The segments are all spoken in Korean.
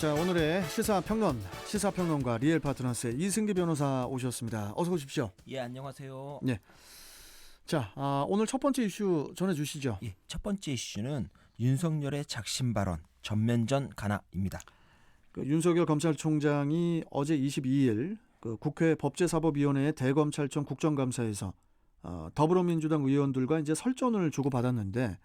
자 오늘의 시사평론 시사평론가 리엘 파트너스의 이승기 변호사 오셨습니다. 어서 오십시오. 예 안녕하세요. 자 아, 오늘 첫 번째 이슈 전해주시죠. 예, 첫 번째 이슈는 윤석열의 작심 발언 전면전 가나입니다. 그 윤석열 검찰총장이 어제 22일 그 국회 법제사법위원회의 대검찰청 국정감사에서 어, 더불어민주당 의원들과 이제 설전을 주고 받았는데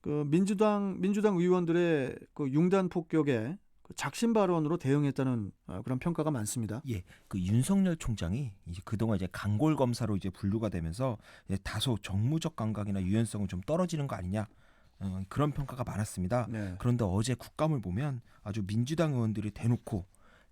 그 민주당 민주당 의원들의 그 융단 폭격에 그 작심 발언으로 대응했다는 어, 그런 평가가 많습니다. 예, 그 윤석열 총장이 이제 그동안 이제 강골 검사로 이제 분류가 되면서 이제 다소 정무적 감각이나 유연성은 좀 떨어지는 거 아니냐 어, 그런 평가가 많았습니다. 네. 그런데 어제 국감을 보면 아주 민주당 의원들이 대놓고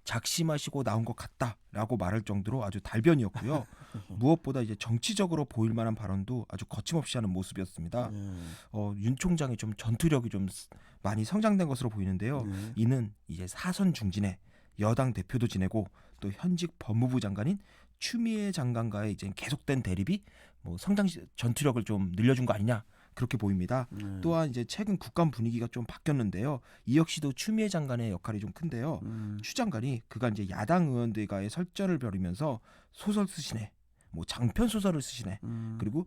작심하시고 나온 것 같다라고 말할 정도로 아주 달변이었고요. 무엇보다 이제 정치적으로 보일 만한 발언도 아주 거침없이 하는 모습이었습니다. 네. 어, 윤 총장이 좀 전투력이 좀 스- 많이 성장된 것으로 보이는데요. 네. 이는 이제 사선 중진에 여당 대표도 지내고 또 현직 법무부 장관인 추미애 장관과의 이제 계속된 대립이 뭐 성장 시- 전투력을 좀 늘려준 거 아니냐 그렇게 보입니다. 네. 또한 이제 최근 국감 분위기가 좀 바뀌었는데요. 이 역시도 추미애 장관의 역할이 좀 큰데요. 음, 추 장관이 그간 이제 야당 의원들과의 설전을 벌이면서 소설 쓰시네, 뭐 장편 소설을 쓰시네, 음, 그리고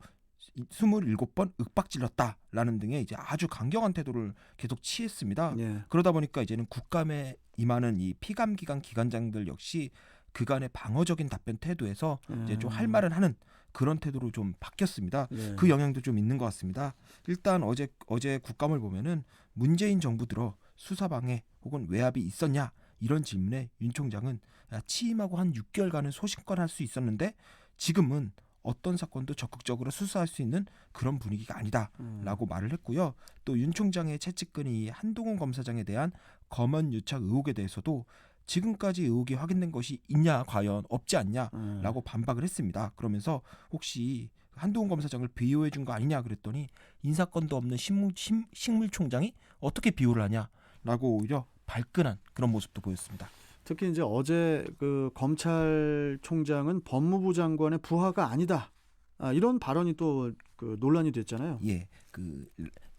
27번 윽박질렀다라는 등의 이제 아주 강경한 태도를 계속 취했습니다. 예. 그러다 보니까 이제는 국감에 임하는 이 피감 기관 기관장들 역시 그간의 방어적인 답변 태도에서 이제 좀 할 말은 하는 그런 태도로 좀 바뀌었습니다. 예. 그 영향도 좀 있는 것 같습니다. 일단 어제 어제 국감을 보면은 문재인 정부 들어 수사 방해 혹은 외압이 있었냐 이런 질문에 윤 총장은 야, 취임하고 한 6개월간은 소신껏 할 수 있었는데 지금은 어떤 사건도 적극적으로 수사할 수 있는 그런 분위기가 아니다. 음. 라고 말을 했고요. 또 윤 총장의 채찍근이 이 한동훈 검사장에 대한 검언 유착 의혹에 대해서도 지금까지 의혹이 확인된 것이 있냐 과연 없지 않냐 음. 라고 반박을 했습니다. 그러면서 혹시 한동훈 검사장을 비호해 준 거 아니냐 그랬더니 인사권도 없는 식물, 심- 식물 총장이 어떻게 비호를 하냐라고 오히려 발끈한 그런 모습도 보였습니다. 특히 이제 어제 그 검찰총장은 법무부 장관의 부하가 아니다. 아, 이런 발언이 또 그 논란이 됐잖아요. 예, 그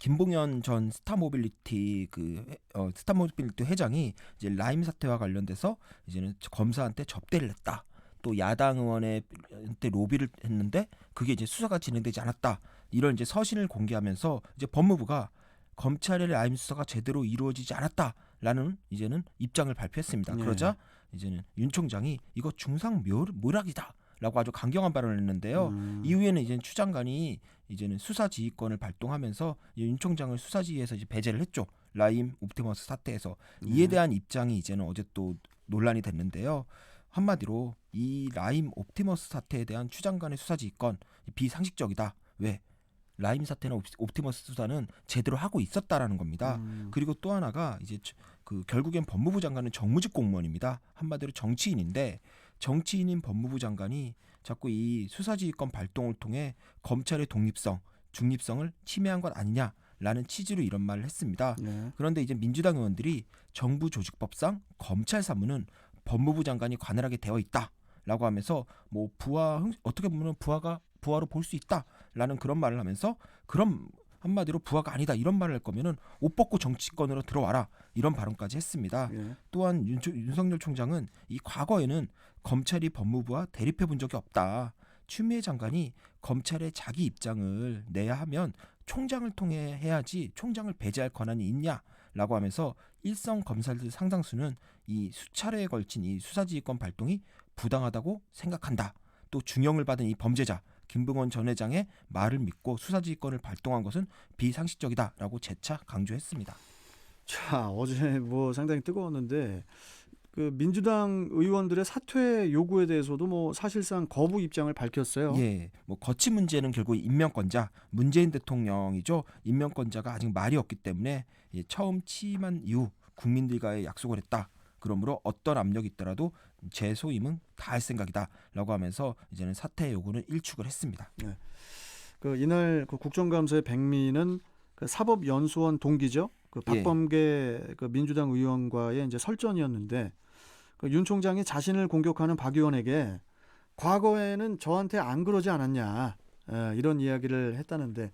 김봉현 전 스타모빌리티 그 회- 어, 스타모빌리티 회장이 이제 라임 사태와 관련돼서 이제는 검사한테 접대를 했다. 또 야당 의원한테 로비를 했는데 그게 이제 수사가 진행되지 않았다. 이런 이제 서신을 공개하면서 이제 법무부가 검찰의 라임 수사가 제대로 이루어지지 않았다라는 이제는 입장을 발표했습니다. 네. 그러자 이제는 윤 총장이 이거 중상 묘- 모략이다. 라고 아주 강경한 발언을 했는데요. 음. 이후에는 이제 추 장관이 이제는 수사 지휘권을 발동하면서 이윤 총장을 수사 지휘에서 이제 배제를 했죠. 라임 옵티머스 사태에서 이에 네. 대한 입장이 이제는 어제 또 논란이 됐는데요. 한마디로 이 라임 옵티머스 사태에 대한 추 장관의 수사 지휘권 비상식적이다. 왜? 라임 사태나 옵- 옵티머스 수사는 제대로 하고 있었다라는 겁니다. 음. 그리고 또 하나가 이제 저- 그 결국엔 법무부 장관은 정무직 공무원입니다. 한마디로 정치인인데 정치인인 법무부 장관이 자꾸 이 수사지휘권 발동을 통해 검찰의 독립성, 중립성을 침해한 것 아니냐 라는 취지로 이런 말을 했습니다. 네. 그런데 이제 민주당 의원들이 정부 조직법상 검찰 사무는 법무부 장관이 관할하게 되어 있다라고 하면서 뭐 부하 흥- 어떻게 보면 부하가 부하로 볼 수 있다라는 그런 말을 하면서 그럼 한마디로 부하가 아니다 이런 말을 할 거면은 옷 벗고 정치권으로 들어와라 이런 발언까지 했습니다. 예. 또한 윤, 윤석열 총장은 이 과거에는 검찰이 법무부와 대립해 본 적이 없다. 추미애 장관이 검찰의 자기 입장을 내야 하면 총장을 통해 해야지 총장을 배제할 권한이 있냐라고 하면서 일선 검사들 상당수는 이 수차례에 걸친 이 수사지휘권 발동이 부당하다고 생각한다. 또 중형을 받은 이 범죄자 김봉원 전 회장의 말을 믿고 수사지휘권을 발동한 것은 비상식적이다라고 재차 강조했습니다. 자 어제 뭐 상당히 뜨거웠는데 그 민주당 의원들의 사퇴 요구에 대해서도 뭐 사실상 거부 입장을 밝혔어요. 예, 뭐 거치 문제는 결국 임명권자 문재인 대통령이죠. 임명권자가 아직 말이 없기 때문에 예, 처음 취임한 이후 국민들과의 약속을 했다. 그러므로 어떤 압력이 있더라도 제 소임은 다 할 생각이다라고 하면서 이제는 사퇴 요구는 일축을 했습니다. 그 이날 그 국정감사의 백미는 그 사법연수원 동기죠. 그 예. 박범계 그 민주당 의원과의 이제 설전이었는데 그 윤 총장이 자신을 공격하는 박 의원에게 과거에는 저한테 안 그러지 않았냐 에, 이런 이야기를 했다는데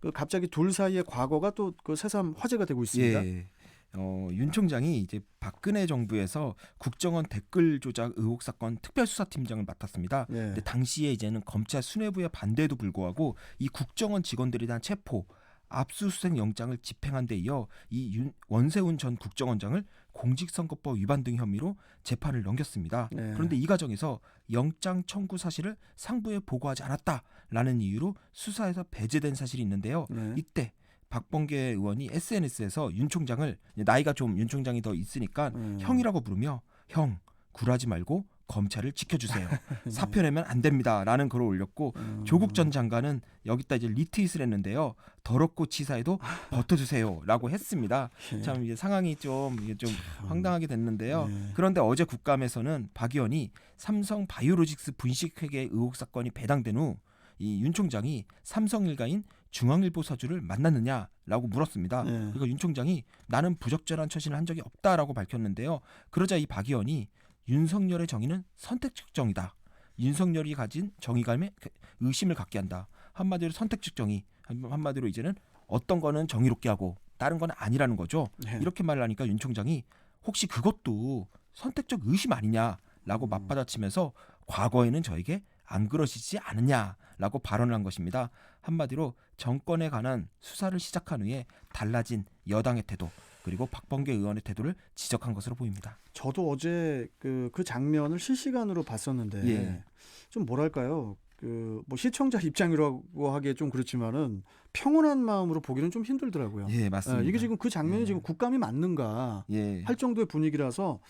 그 갑자기 둘 사이의 과거가 또 그 새삼 화제가 되고 있습니다. 예. 어, 윤 총장이 이제 박근혜 정부에서 국정원 댓글 조작 의혹 사건 특별수사팀장을 맡았습니다. 예. 근데 당시에 이제는 검찰 수뇌부의 반대에도 불구하고 이 국정원 직원들에 대한 체포, 압수수색 영장을 집행한 데 이어 이 윤, 원세훈 전 국정원장을 공직선거법 위반 등 혐의로 재판을 넘겼습니다. 네. 그런데 이 과정에서 영장 청구 사실을 상부에 보고하지 않았다라는 이유로 수사에서 배제된 사실이 있는데요. 네. 이때 박범계 의원이 SNS에서 윤 총장을 나이가 좀 윤 총장이 더 있으니까 음. 형이라고 부르며 형 굴하지 말고 검찰을 지켜주세요. 사표 내면 안 됩니다라는 글을 올렸고 음. 조국 전 장관은 여기다 이제 리트윗을 했는데요. 더럽고 치사해도 버텨주세요라고 했습니다. 예. 참 이게 상황이 좀 이게 좀 황당하게 됐는데요. 네. 그런데 어제 국감에서는 박 의원이 삼성 바이오로직스 분식회계 의혹 사건이 배당된 후 이 윤 총장이 삼성 일가인 중앙일보 사주를 만났느냐라고 물었습니다. 네. 그러니까 윤 총장이 나는 부적절한 처신을 한 적이 없다라고 밝혔는데요. 그러자 이 박 의원이 윤석열의 정의는 선택적 정의다. 윤석열이 가진 정의감에 의심을 갖게 한다. 한마디로 선택적 정의. 한- 한마디로 이제는 어떤 거는 정의롭게 하고 다른 거는 아니라는 거죠. 네. 이렇게 말을 하니까 윤 총장이 혹시 그것도 선택적 의심 음. 아니냐라고 맞받아치면서 과거에는 저에게 안 그러시지 않느냐라고 발언을 한 것입니다. 한마디로 정권에 관한 수사를 시작한 후에 달라진 여당의 태도 그리고 박범계 의원의 태도를 지적한 것으로 보입니다. 저도 어제 그, 그 장면을 실시간으로 봤었는데 예. 좀 뭐랄까요 그 뭐 시청자 입장이라고 하기에 좀 그렇지만은 평온한 마음으로 보기는 좀 힘들더라고요. 예, 예, 맞습니다. 이게 지금 그 장면이 예. 지금 국감이 맞는가 예. 할 정도의 분위기라서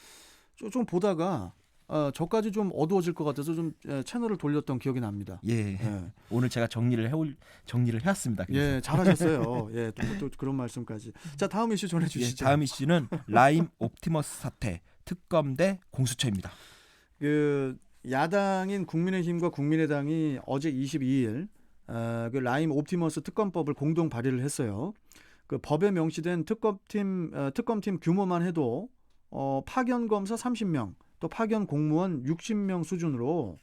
좀, 좀 보다가 어, 저까지 좀 어두워질 것 같아서 좀 예, 채널을 돌렸던 기억이 납니다. 예. 예, 오늘 제가 정리를 해올 정리를 해왔습니다. 그래서. 예 잘하셨어요. 예, 또, 또 그런 말씀까지. 자 다음 이슈 예, 전해주시죠. 다음 이슈는 라임 옵티머스 사태 특검 대 공수처입니다. 그 야당인 국민의힘과 국민의당이 어제 22일 어, 그 라임 옵티머스 특검법을 공동 발의를 했어요. 그 법에 명시된 특검팀 어, 특검팀 규모만 해도 어, 파견 검사 30명, 또 파견 공무원 60명 수준으로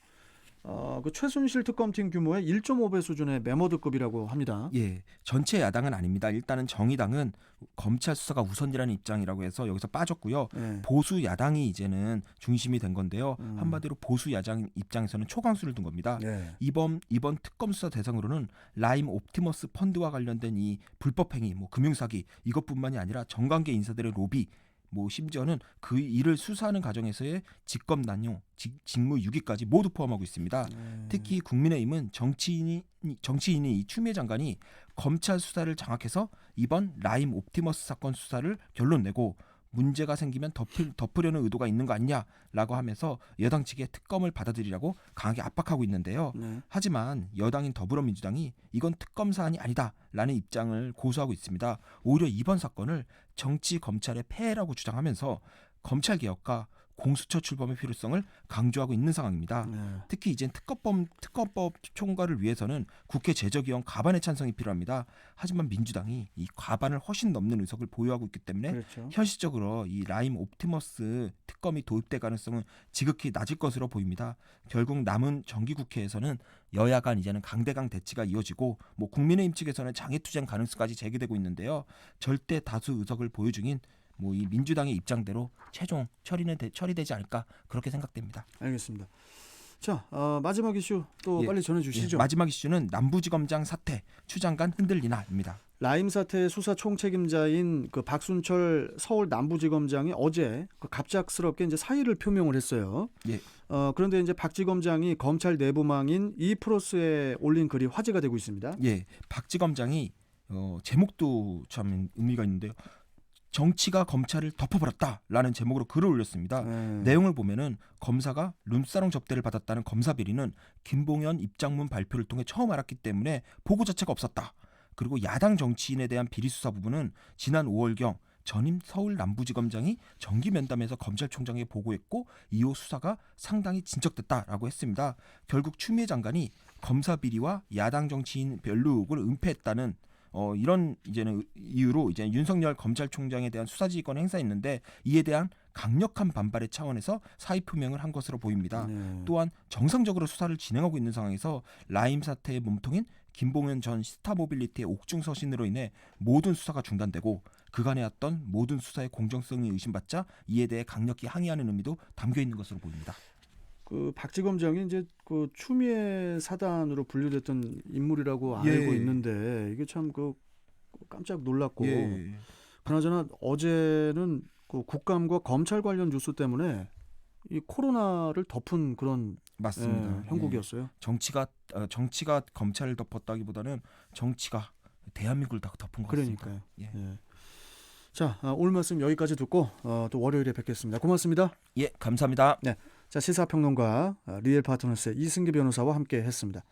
어, 그 최순실 특검팀 규모의 1.5배 수준의 메모드급이라고 합니다. 예, 전체 야당은 아닙니다. 일단은 정의당은 검찰 수사가 우선이라는 입장이라고 해서 여기서 빠졌고요. 예. 보수 야당이 이제는 중심이 된 건데요. 음. 한마디로 보수 야당 입장에서는 초강수를 둔 겁니다. 예. 이번 이번 특검 수사 대상으로는 라임 옵티머스 펀드와 관련된 이 불법 행위, 뭐 금융 사기 이것뿐만이 아니라 정관계 인사들의 로비, 뭐 심지어는 그 일을 수사하는 과정에서의 직권 난용, 직, 직무 유기까지 모두 포함하고 있습니다. 예. 특히 국민의힘은 정치인이 정치인이 이 추미애 장관이 검찰 수사를 장악해서 이번 라임 옵티머스 사건 수사를 결론 내고 문제가 생기면 덮을, 덮으려는 의도가 있는 거 아니냐라고 하면서 여당 측의 특검을 받아들이라고 강하게 압박하고 있는데요. 네. 하지만 여당인 더불어민주당이 이건 특검 사안이 아니다라는 입장을 고수하고 있습니다. 오히려 이번 사건을 정치 검찰의 폐해라고 주장하면서 검찰 개혁과 공수처 출범의 필요성을 강조하고 있는 상황입니다. 네. 특히 이젠 특검법 특검법 총괄을 위해서는 국회 제적위원 과반의 찬성이 필요합니다. 하지만 민주당이 이 과반을 훨씬 넘는 의석을 보유하고 있기 때문에 그렇죠. 현실적으로 이 라임 옵티머스 특검이 도입될 가능성은 지극히 낮을 것으로 보입니다. 결국 남은 정기 국회에서는 여야 간 이제는 강대강 대치가 이어지고 뭐 국민의힘 측에서는 장애투쟁 가능성까지 제기되고 있는데요. 절대 다수 의석을 보유 중인 뭐 이 민주당의 입장대로 최종 처리는 되, 처리되지 않을까 그렇게 생각됩니다. 알겠습니다. 자 어, 마지막 이슈 또 예. 빨리 예, 전해주시죠. 마지막 이슈는 남부지검장 사태 추장관 흔들리나입니다. 라임 사태 수사 총책임자인 그 박순철 서울 남부지검장이 어제 그 갑작스럽게 이제 사의를 표명을 했어요. 예. 어, 그런데 이제 박 지검장이 검찰 내부망인 이프로스에 올린 글이 화제가 되고 있습니다. 예, 박지검장이 어, 제목도 참 의미가 있는데요. 정치가 검찰을 덮어버렸다라는 제목으로 글을 올렸습니다. 네. 내용을 보면은 검사가 룸사롱 접대를 받았다는 검사 비리는 김봉현 입장문 발표를 통해 처음 알았기 때문에 보고 자체가 없었다. 그리고 야당 정치인에 대한 비리 수사 부분은 지난 5월경 전임 서울 남부지검장이 정기 면담에서 검찰총장에 보고했고 이후 수사가 상당히 진척됐다라고 했습니다. 결국 추미애 장관이 검사 비리와 야당 정치인 별로 의혹을 은폐했다는 어, 이런 이제는 이유로 이제 윤석열 검찰총장에 대한 수사지휘권 행사했는데 이에 대한 강력한 반발의 차원에서 사의 표명을 한 것으로 보입니다. 네. 또한 정상적으로 수사를 진행하고 있는 상황에서 라임 사태의 몸통인 김봉현 전 스타모빌리티의 옥중 서신으로 인해 모든 수사가 중단되고 그간에 했던 모든 수사의 공정성이 의심받자 이에 대해 강력히 항의하는 의미도 담겨 있는 것으로 보입니다. 그 박지검 장이 이제 그 추미애 사단으로 분류됐던 인물이라고 예. 알고 있는데 이게 참 그 깜짝 놀랐고 예. 그나저나 어제는 그 국감과 검찰 관련 뉴스 때문에 이 코로나를 덮은 그런 맞습니다. 예, 형국이었어요. 예. 정치가 어, 정치가 검찰을 덮었다기보다는 정치가 대한민국을 다 덮은 것 같습니다. 그러니까요. 예. 예. 자 아, 오늘 말씀 여기까지 듣고 어, 또 월요일에 뵙겠습니다. 고맙습니다. 예, 감사합니다. 자 시사평론가 아, 리엘 파트너스의 이승기 변호사와 함께 했습니다.